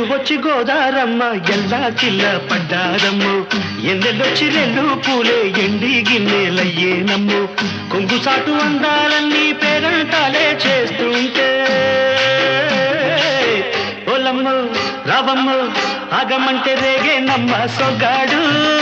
వచ్చి గోదారమ్మ ఎల్లా చిల్ల పడ్డారమ్ము. ఎన్నెల్లొచ్చి రెండు పూలే ఎండి గిన్నెలయ్యేనమ్ము. కొంగు సాటు అందాలన్నీ పేరంటాలే చేస్తుంటే. ఓలమ్మ రావమ్ము ఆగమంటే రేగే నమ్మ సొగ్గాడు